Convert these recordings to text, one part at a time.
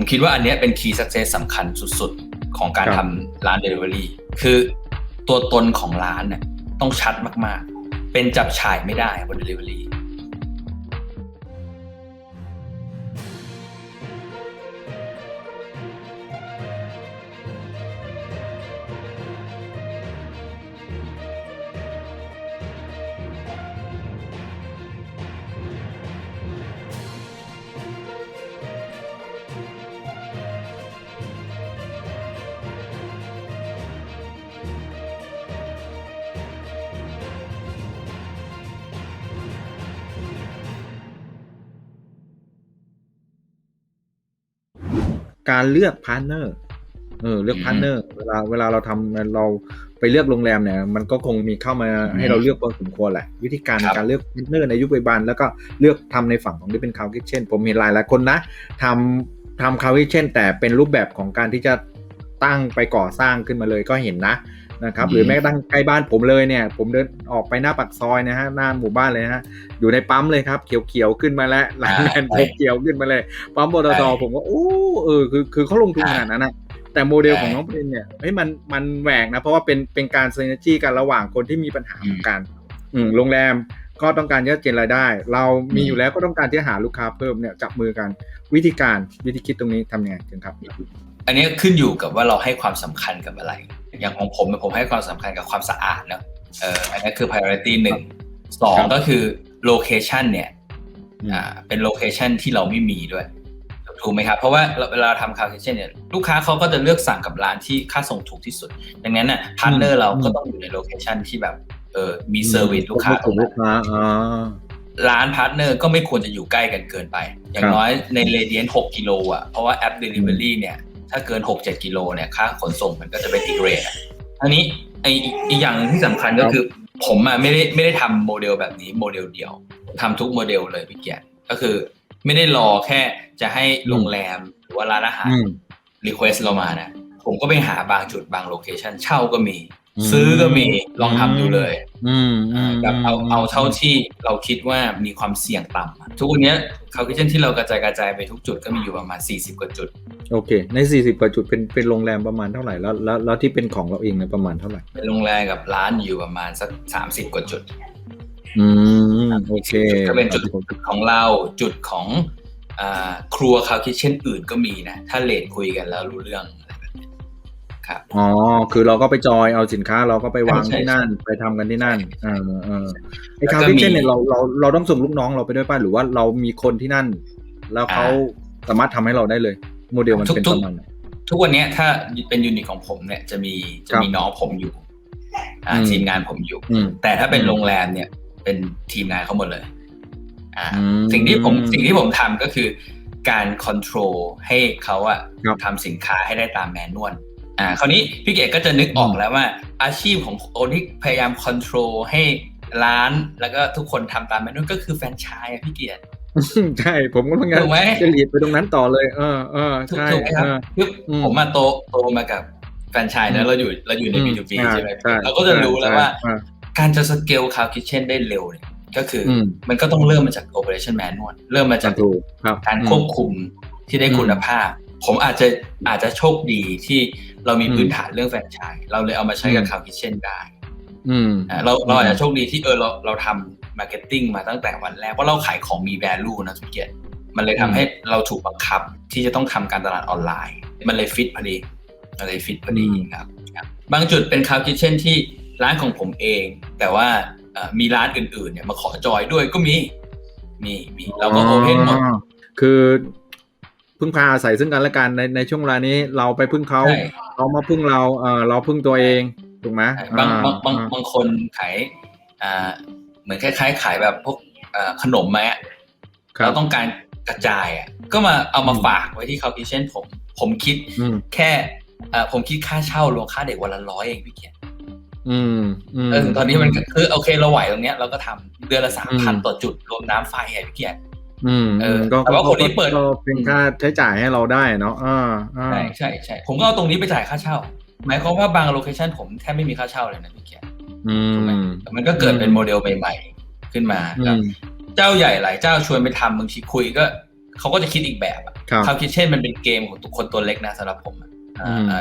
ผมคิดว่าอันเนี้ยเป็น key success สำคัญสุดๆ ของการครัทำบร้าน delivery คือตัวตนของร้านเนี่ยต้องชัดมากๆ เป็นจับฉ่ายไม่ได้บน delivery การเลือกพาร์ทเนอร์เออเลือกอืมพาร์ทเนอร์เวลาเวลาเราทำเราไปเลือกโรงแรมเนี่ยมันก็คงมีเข้ามาให้เราเลือกพอสมควรแหละ วิธีการคในรับการเลือกพาร์ทเนอร์ในยุคปัจจุบัน แล้วก็เลือกทำในฝั่งของที่เป็นคาวคิเช่น ผมเห็นหลายหลายคนนะทำทำคาวคิเช่น แต่เป็นรูปแบบของการที่จะตั้งไปก่อสร้างขึ้นมาเลยก็เห็นนะ นะครับหรือแม้กระทั่งใกล้บ้านผมเลยเนี่ย ผมเดินออกไปหน้าปากซอยนะฮะหน้าหมู่บ้านเลยนะฮะอยู่ในปั๊มเลยครับเขียวๆขึ้นมาแล้วหลายแลนด์เขียวๆขึ้นมาเลย ปั๊มปตทผมก็โอ้เออคือคือเขาลงทุนขนาดนั้นนะแต่โมเดลของน้องปรินเนี่ยเฮ้ยมันมันแหวกนะ เพราะว่าเป็นเป็นการซีนจี้กันระหว่างคนที่มีปัญหาของการอืมโรงแรมก็ต้องการที่จะเจนรายได้ เรามีอยู่แล้วก็ต้องการที่จะหาลูกค้าเพิ่มเนี่ยจับมือกันวิธีการวิธีคิดตรงนี้ทำยังไงถึงครับ อันนี้ขึ้นอยู่กับว่าเราให้ความสำคัญกับอะไร อย่างของผมเนี่ยผมให้ความสำคัญกับความสะอาดเนอะเอออันนี้คือ priority หนึ่งสองครับก็คือ location เนี่ยอืมอ่าเป็นโลเคชันที่เราไม่มีด้วยถูกไหมครับ เพราะว่าเวลาทำคาเฟ่เนี่ยลูกค้าเขาก็จะเลือกสั่งกับร้านที่ค่าส่งถูกที่สุด ดังนั้นน่ะพาร์ทเนอร์เราก็ต้องอยู่ในโลเคชันที่แบบเออมีเซอร์วิสลูกค้าตถูรงกนั้ลูนกค้าอ่าร้านพาร์ทเนอร์ก็ไม่ควรจะอยู่ใกล้กันเกินไป อย่าครังบน้อยในเรเดียน6กิโลอะเพราะว่าแอป Delivery เนี่ย ถ้าเกิน 6-7 กิโลเนี่ยค่าขนส่งมันก็จะเป็นอีกเรทอะอันนี้ไออีกอีกอย่างหนึงที่สำคัญก็คือ ผมอะไม่ได้ไม่ได้ทำโมเดลแบบนี้โมเดลเดียวผมทำทุกโมเดลเลยพี่เกียรติก็คือ ไม่ได้รอแค่จะให้โรงแรมหรือว่าร้านอาหารอืมรีเควสเรามานะผมก็ไปหาบางจุดบางโลเคชันเช่าก็มีอืม ซื้อก็มีลองทำดูเลยอืมอืมแบบเอาเอาเท่าที่เราคิดว่ามีความเสี่ยงต่ำอะทุกวันเนี้คาลคิเชนที่เรากระจายกระจายไปทุกจุดก็มีอยู่ประมาณ 40 กว่าจุด โอเค ใน 40 กว่าจุดเป็นเป็นโรงแรมประมาณเท่าไหร่แล้วแล้วแล้วที่เป็นของเราเองเนี่ยประมาณเท่าไหร่เป็นโรงแรมกับร้านอยู่ประมาณสัก 30 กว่าจุด อืมโอเคก็เป็นจุดของเราจุดของอ่าครัวคาลคิเชนอื่นก็มีนะ ถ้าเลทคุยกันแล้วรู้เรื่อง ครับอ๋อคือเราก็ไปจอยเอาสินค้าเราก็ไปวางใช่ใช่ที่นั่น ไปทำกันที่นั่นเออเออไอ้แล้วคาก็ร์มีเช่นเนี่ยเราเราเราต้องส่งลูกน้องเราไปด้วยป่ะหรือว่าเรามีคนที่นั่น แล้วเขาสามารถทำให้เราได้เลย โมเดลมันเป็นทุปกระมาณไหนทุกวันเนี้ยถ้าเป็นยูนิตของผมเนี่ยจะมีจะมีครับน้องผมอยู่อ่าอืมทีมงานผมอยู่อืมแต่ถ้าเป็นอืมโรงแรมเนี่ย เป็นทีมงานเขาหมดเลยอ่าอืมสิ่งที่ผมสิ่งที่ผมทำก็คือการคอนโทรลให้เขาอะครับทำสินค้าให้ได้ตามแมนนวล อ่าคราวนี้พี่เกดก็จะนึกออกแล้วว่า อาชีพของคนที่พยายามคอนโทรลให้ร้านแล้วก็ทุกคนทำตามแมนนวลก็คือแฟรนไชส์อะพี่เกียรติใช่ผมก็ต้องงั้นถูกไหมจะหลีดไปตรงนั้นต่อเลย เออเออถูกใช่ถูกไหมครับเออคืออมผมมาโตโตมากับแฟรนไชส์อืนะมเราอยู่เราอยู่ในอืม B2B ใช่ไหมใช่เราก็จะรู้แล้วว่าใช่การจะสเกลคาวคิเช่นได้เร็วเนี่ยก็คืออมมันก็ต้องเริ่มมาจาก operation manual เริ่มมาจากถูกครับการอืมควบคุมที่ได้อืมคุณภาพ ผมอาจจะอาจจะโชคดีที่ เรามีอืมพื้นฐานเรื่องแฟรนไชส์เราเลยเอามาใช้กับอืมคาวคิเช่นได้อืมอ่าเราเราอืมอาจจะโชคดีที่เออเราเราทำมาร์เก็ตติ้งมาตั้งแต่วันแรกเพราะเราขายของมี value นะทุกเกียรติมันเลยทำให้เราถูกบังคับที่จะต้องทำการตลาดออนไลน์ มันเลยฟิตพอดีมันเลยฟิตพอดีครับครับบางจุดเป็นคาวคิเช่นที่ร้านของผมเอง แต่ว่าเอ่อมีร้านอื่นๆเนี่ยมาขอจอยด้วยก็มีมีมีเราก็โอเพนหมดอ๋อคือ พึ่งพาอาศัยซึ่งกันและกันในในช่วงเวลานี้เราไปพึ่งเขาใช่ เขามาพึ่งเราเออเราพึ่งตัวเองถูกไหมใช่บางอ่บางบางอ่บางคนขายอ่าเหมือนคล้ายๆ ขายแบบพวกเอ่อขนมไหมอะครัเราบต้องการกระจายอะก็มาเอามาอืมฝากไว้ที่เขาคิเช่นผม ผมคิดอืมแค่เอ่อผมคิดค่าเช่ารวมค่าเด็กวันละร้อยเองพี่เกียรติอืมอืม เออตอนนี้มันก็คือโอเคเราไหวตรงเนี้ยเราก็ทำเดือนละสามอืพันมต่อจุดรวมน้ำไฟอะพี่เกียรติ อืมเออก็แต่ว่าคนที่เปิดก็เป็นค่าใช้จ่ายให้เราได้เนาะอ่าอ่าใช่ใช่ใช่ผมก็เอาตรงนี้ไปจ่ายค่าเช่า หมายความว่าบางโลเคชันผมแทบไม่มีค่าเช่าเลยนะพี่เกียรติอืถูกไหมมแต่มันก็เกิดเป็นโมเดลใหม่ๆขึ้นมาอืแล้วมเจ้าใหญ่หลายเจ้าชวนไปทำบางทีคุยก็เขาก็จะคิดอีกแบบอะครับคาวคิดเช่นมันเป็นเกมของทุกคนตัวเล็กนะสำหรับผมอะอ่าอืมอ่า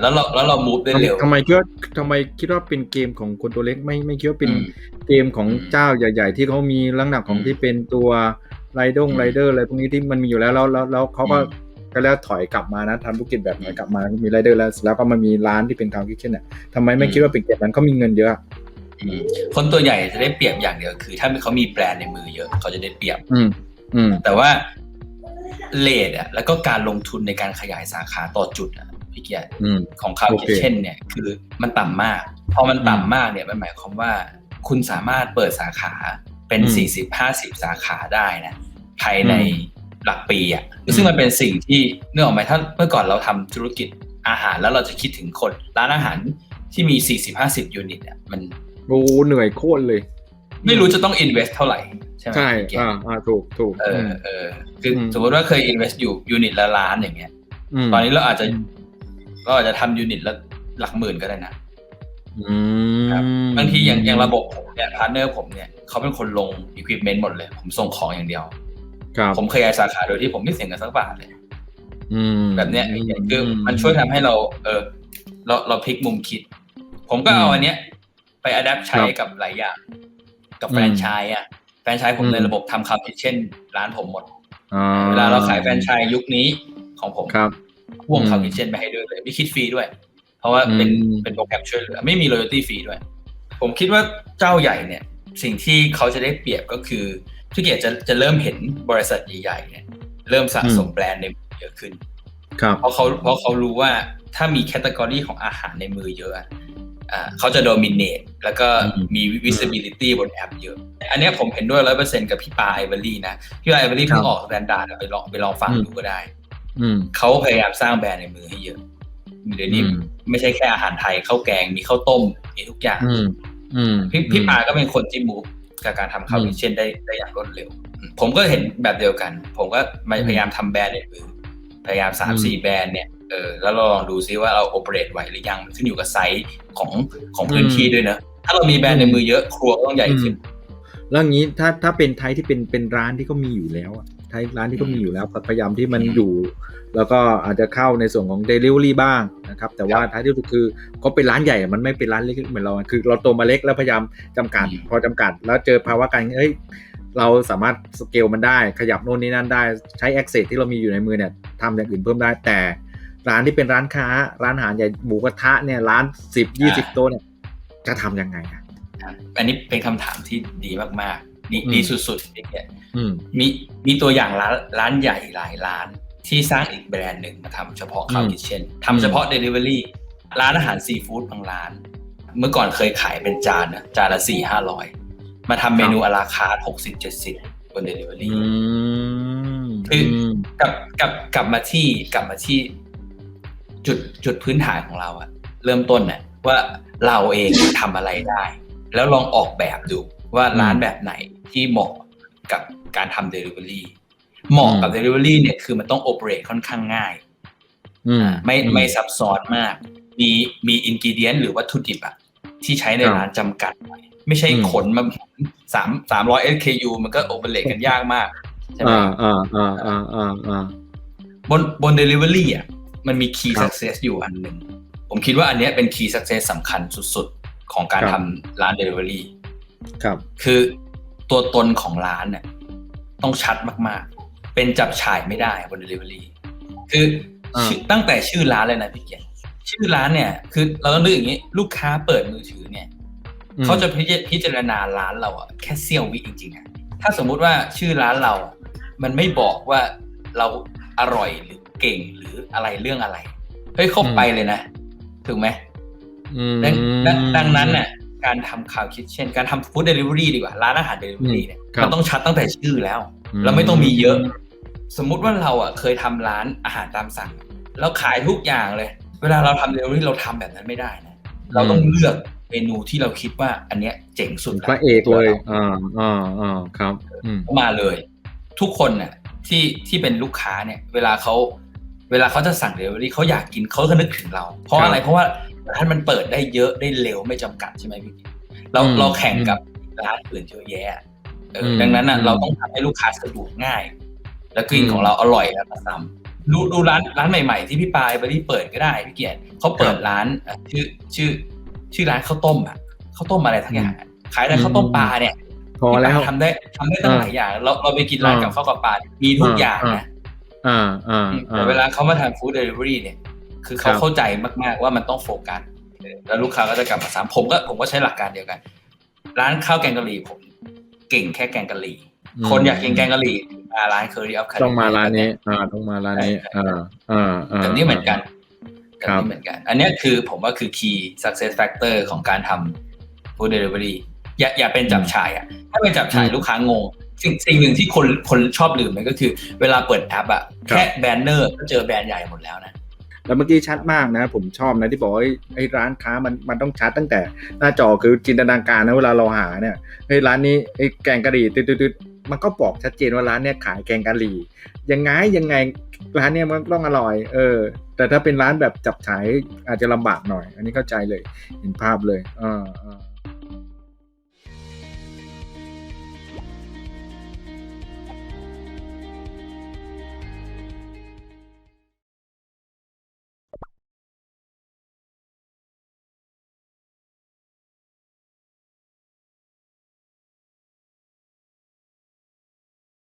แล้วเราแล้วเรามูฟได้เร็วทำไมคิดว่าทำไมคิดว่าเป็นเกมของคนตัวเล็กไม่ไม่คิดว่าเป็นอืมเกมของอืมเจ้าใหญ่ ๆ ที่เขามีลักษณะของอืมที่เป็นตัวไรดงอืมไรเดอร์อะไรพวกนี้ที่มันมีอยู่แล้วแล้วแล้วแล้วเขาก็อืมก็แล้วถอยกลับมานะทำธุรกิจแบบถอยกลับมามีไรเดอร์แล้วแล้วก็มันมีร้านที่เป็นคาวคิทเช่นเนี่ยทำไมไม่คิดว่าเป็นเกมนั้นเขามีเงินเยอะอืมคนตัวใหญ่จะได้เปรียบอย่างเดียวคือ ถ้าเขามีแบรนด์ในมือเยอะเขาจะได้เปรียบ อืมอืมแต่ว่าเลทอะแล้วก็การลงทุนในการขยายสาขาต่อจุดอะ พี่เกียรติอืมของคาวโอคิเคเช่นเนี่ยคือมันต่ำมาก พอมันอืมต่ำมากเนี่ยมันหมายความว่า คุณสามารถเปิดสาขาเป็นอืมสี่สิบห้าสิบสาขาได้นะภายในอืมหลักปีอะอืมซึ่งมันเป็นสิ่งที่เนื่องออกไหมถ้าเมื่อก่อนเราทำธุรกิจอาหารแล้วเราจะคิดถึงคนร้านอาหารที่มีสี่สิบห้าสิบยูนิตอะมันโอ้เหนื่อยโคตรเลย ไม่รู้จะต้อง invest เท่าไหร่ใช่ไหมใช่พี่เกียรติอ่าอ่าถูกถูกเออมเออคืออมสมมติว่าเคย invest อยู่ยูนิตละล้านอย่างเงี้ยมตอนนี้เราอาจจะ อืมเราอาจจะทำยูนิตละหลักหมื่นก็ได้นะอืมครับบางทีอย่างอย่างระบบผมเนี่ยพาร์ทเนอร์ผมเนี่ยเขาเป็นคนลง equipment หมดเลย ผมส่งของอย่างเดียวครับผมขยายสาขาโดยที่ผมไม่เสียเงินสักบาทเลยอืมแบบเนี้ยคือมันช่วยทำให้เรา เออ เราเราพลิกมุมคิด ผมก็เอาอันเนี้ย ไปอัดแอปใช้กับหลายอย่าง กับแฟรนไชส์อะแฟรนไชส์ผมในระบบทำคำคิดเช่น ร้านผมหมดอ่เวลาเราขายแฟรนไชส์ยุคนี้ของผมครับ พ่วงอืมคำคิดเช่นไปให้ด้วยเลยไม่คิดฟรีด้วย เพราะว่าเป็นอืมเป็นโปรแกรมช่วยเหลือ ไม่มี loyalty ฟรีด้วย ผมคิดว่าเจ้าใหญ่เนี่ย สิ่งที่เขาจะได้เปรียบก็คือทุกเกียรติจะจะเริ่มเห็นบริษัทใหญ่ๆเนี่ยเริ่มสะสมแบรนด์ในมือเยอะขึ้นครับเพราะเขาเพราะเขารู้ว่าถ้ามีแคตตากรีของอาหารในมือเยอะอะอ่าเขาจะโดมิเนตแล้วก็อืมมี visibility บนแอปเยอะ อันเนี้ยผมเห็นด้วยร้อยเปอร์เซ็นกับพี่ปาไอเวอรี่นะ พี่ปาไอเวอรี่เพิ่งออกสแตนดาร์ดไปลองไปลองฟังอืมดูก็ได้อืม เขาพยายามสร้างแบรนด์ในมือให้เยอะเดี๋ยวนี้อืมไม่ใช่แค่อาหารไทยข้าวแกงมีข้าวต้มมีทุกอย่างอืมอืมพี่พี่ปาก็เป็นคนที่มูฟกับการทำข้าวอืมคิเช่นได้ได้อย่างรวดเร็วอืมผมก็เห็นแบบเดียวกัน ผมก็มาอืมพยายามทำแบรนด์ในมือพยายามสามอืมสี่แบรนด์เนี่ยเออแล้วเราลองดูซิว่าเราโอเปเรตไหวหรือยังมันขึ้นอยู่กับไซส์ของของพื้นที่ด้วยนะถ้าเรามีแบรนด์ในมือเยอะครัวก็ต้องใหญ่ขึ้นแล้วงี้ถ้าถ้าเป็นไทยที่เป็นเป็นร้านที่เขามีอยู่แล้ว อะไทยร้านที่เขามีอยู่แล้วพยายามที่มันอืมอยู่ แล้วก็อาจจะเข้าในส่วนของ Delivery บ้างนะครับ แต่ว่าครับท้ายที่สุดคือเขาเป็นร้านใหญ่อะมันไม่เป็นร้านเล็กๆเหมือนเราอะคือเราโตมาเล็กแล้วพยายามจำกัดอืมพอจำกัด แล้วเจอภาวะการเอ้ยเราสามารถสเกลมันได้ขยับโน่นนี่นั่นได้ใช้ access ที่เรามีอยู่ในมือเนี่ยทำอย่างอื่นเพิ่มได้แต่ร้านที่เป็นร้านค้า ร้านอาหารใหญ่หมูกระทะเนี่ยร้านสิบยี่สิบโต๊ะเนี่ยจะทำยังไงอะอันนี้เป็นคำถามที่ดีมากๆ ดีอืมดีสุดๆพี่เนี่ยอืมมีมีตัวอย่างร้านร้านใหญ่หลายร้านที่สร้างอีกแบรนด์หนึ่งมาทำเฉพาะข้าวอืมคิเช่นทำเฉพาะ Delivery ร้านอาหารซีฟู้ดบางร้าน เมื่อก่อนเคยขายเป็นจานนะจานละสี่ห้าร้อยมาทำเมนูอาราคาร์หกสิบเจ็ดสิบบน Delivery อืมคือกลับกลับกลับมาที่กลับมาที่ จุดจุดพื้นฐานของเราอะเริ่มต้นน่ะว่าเราเองทำอะไรได้ แล้วลองออกแบบดูว่าร้านแบบไหน ที่เหมาะกับการทำ Delivery เหมาะกับ Delivery เนี่ยคือมันต้องโอเปเรตค่อนข้างง่ายอืมอ่าไม่ไม่ซับซ้อนมาก มีมีอินกิเดียนหรือวัตถุดิบอะที่ใช้ในครับร้านจำกัดหน่อยไม่ใช่อืมขนมาสามสามร้อย SKU มันก็โอเปเรตกันยากมากใช่ไหมอ่าอ่าอ่าอ่าอ่าอ่าบนบน Delivery อะมันมี key ครับ success อยู่อันหนึ่งผมคิดว่าอันเนี้ยเป็น key success สำคัญสุดๆ ของการครัทำบร้าน Delivery ครับ คือ ตัวตนของร้านเนี่ยต้องชัดมากๆ เป็นจับฉายไม่ได้บน Delivery คืออาชื่อตั้งแต่ชื่อร้านเลยนะพี่เกียรติชื่อร้านเนี่ย คือเราต้องนึกอย่างนี้ ลูกค้าเปิดมือถือเนี่ยอืมเขาจะพิจพิจารณาร้านเราอะแค่เสี้ยววิจริงๆอะถ้าสมมุติว่าชื่อร้านเรา มันไม่บอกว่าเราอร่อยหรือเก่งหรืออะไรเรื่องอะไร เฮ้ยเข้าไปเลยนะ ถูกไหมอืมดังดังดังนั้นน่ะ การทำข่าวคิดเช่น การทำฟู้ดเดลิเวอรี่ดีกว่า ร้านอาหารเดลิเวอรี่เนี่ยครับมันต้องชัดตั้งแต่ชื่อแล้ว แล้วไม่ต้องมีเยอะ สมมุติว่าเราอะเคยทำร้านอาหารตามสั่งแล้วขายทุกอย่างเลย เวลาเราทำเดลิเวอรี่เราทำแบบนั้นไม่ได้นะเราต้องเลือกเมนูที่เราคิดว่าอันเนี้ยเจ๋งสุดพระเอกเลยตัวราอ่าอ่าอ่าครับอืมมาเลย ทุกคนน่ะที่ที่เป็นลูกค้าเนี่ย เวลาเขา เวลาเขาจะสั่งเดลิเวอรี่เขาอยากกินเขาก็นึกถึงเรา เพราะครับอะไรเพราะว่าร้านมันเปิดได้เยอะได้เร็วไม่จำกัดใช่ไหมพี่เราอืมเราแข่งกับร้านอื่นเยอะแยะเอออมดังนั้นน่ะอืมเราต้องทำให้ลูกค้าสะดวกง่าย แล้วกลิ่นอืมของเราอร่อยแล้วก็ซ้ำดูดูร้านร้านใหม่ๆ ที่พี่ปายไปที่เปิดก็ได้พี่เกียรติเขาเปิดร้านเอ่อชื่อชื่อ ชื่อร้านข้าวต้มอะข้าวต้มอะไรทั้งอย่างอะขายแต่ข้าวต้มปลาเนี่ยพอแล้วพี่ปายทำได้ทำได้ตั้งอ่าหลายอย่าง เราเราไปกินร้านอ่ากับข้าวกับปลามีทุกอย่างนะ อ่าอ่าแต่เวลาเขามาทำฟู้ดเดลิเวอรี่เนี่ย คือเขาครับเข้าใจมากๆว่ามันต้องโฟกัสแล้วลูกค้าก็จะกลับมาซ้ำผมก็ผมก็ใช้หลักการเดียวกัน ร้านข้าวแกงกะหรี่ผมเก่งแค่แกงกะหรี่คนอยากกินแกงกะหรี่มาร้านเคอรี่ออฟคาต้องมาร้านนี้อ่าต้องมาร้านนี้อ่าอ่าอ่าแบบนี้เหมือนกันคแบบรับนี้เหมือนกัน อันเนี้ยคือผมว่าคือ key success factor ของการทำ food delivery อย่าอย่าเป็นจับฉายอะถ้าเป็นจับฉายอืมลูกค้างง สิ่งสิ่งหนึ่งที่คนคนชอบลืมมันก็คือ เวลาเปิดแอปอะครับแค่แบนเนอร์ก็เจอแบรนด์ใหญ่หมดแล้วนะแล้วเมื่อกี้ชัดมากนะ ผมชอบนะที่บอกว่าไอ้ไอ้ร้านค้ามันมันต้องชัดตั้งแต่ หน้าจอคือจินตนาการนะเวลาเราหาเนี่ยไอ้ยร้านนี้ไอ้แกงกะหรี่ตึ๊ดๆมันก็บอกชัดเจนว่าร้านเนี้ยขายแกงกะหรี่ยังไงยังไงร้านเนี้ยมันต้องอร่อย เออ แต่ถ้าเป็นร้านแบบจับฉายอาจจะลำบากหน่อย อันนี้เข้าใจเลยเห็นภาพเลยอ่าอ่า